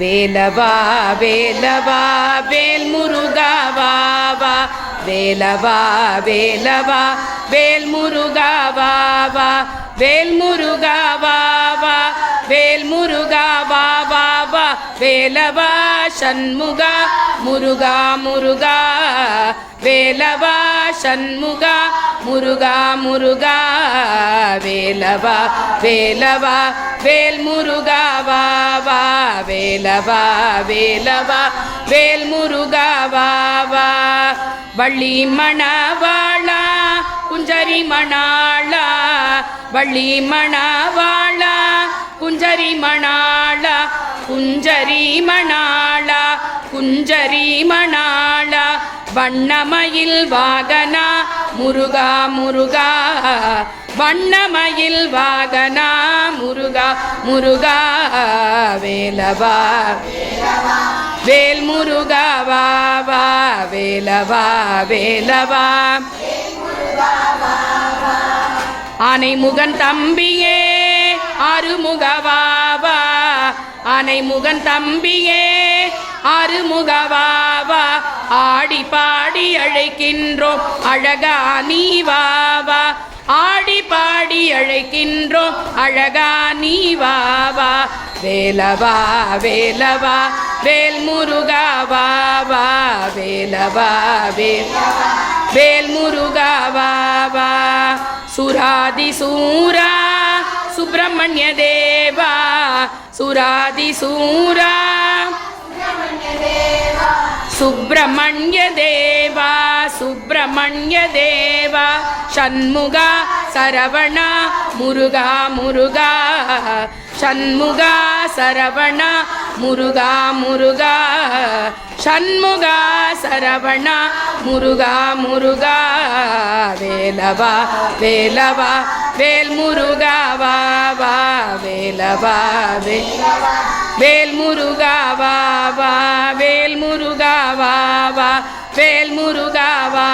வேலவா வேலவா வேல் முருகா வேலவா வேலவா வேல் முருகா வேல் முருகா வேல் முருகா வேலவா சண்முகா முருகா முருகா. வேலவா சண்முகா முருகா முருகா. வேலவா வேலவா வேல் முருகா வேலவா வேலவா வேல் முருகா வள்ளி மணவாளா குஞ்சரி மணாளா வள்ளி மணவாளா குஞ்சரி மணாளா குஞ்சரி மணாளா குஞ்சரி மணாளா வண்ணமயில் வாகனா முருகா முருகா வண்ணமயில் வாகனா முருகா முருகா வேலவா. வேல் முருகா வாவா வேலவா வேலவா. ஆனை முகன் தம்பியே அருமுகவாவா ஆனை முகன் தம்பியே அருமுகவா ஆடி பாடி அழைக்கின்றோம் அழகா நீ வாவா ஆடி பாடி அழைக்கின்றோம் அழகா நீ வாவா வேலவா வேலவா வேல் முருகா வாவா வேலவா வேல் வேல் முருகா வாவா சுராதி சூரா சுப்பிரமணிய தேவா. சுராதி சூரா சுப்பிரமணிய தேவா சுப்பிரமணிய தேவா சண்முகா சரவணா முருகா முருகா சண்முகா சரவணா முருகா முருகா சண்முகா சரவணா முருகா முருகா வேலவா வேலவா வேல் முருகாவா வா வேலவா வேல் முருகாவா வா. வேல் முருகாவா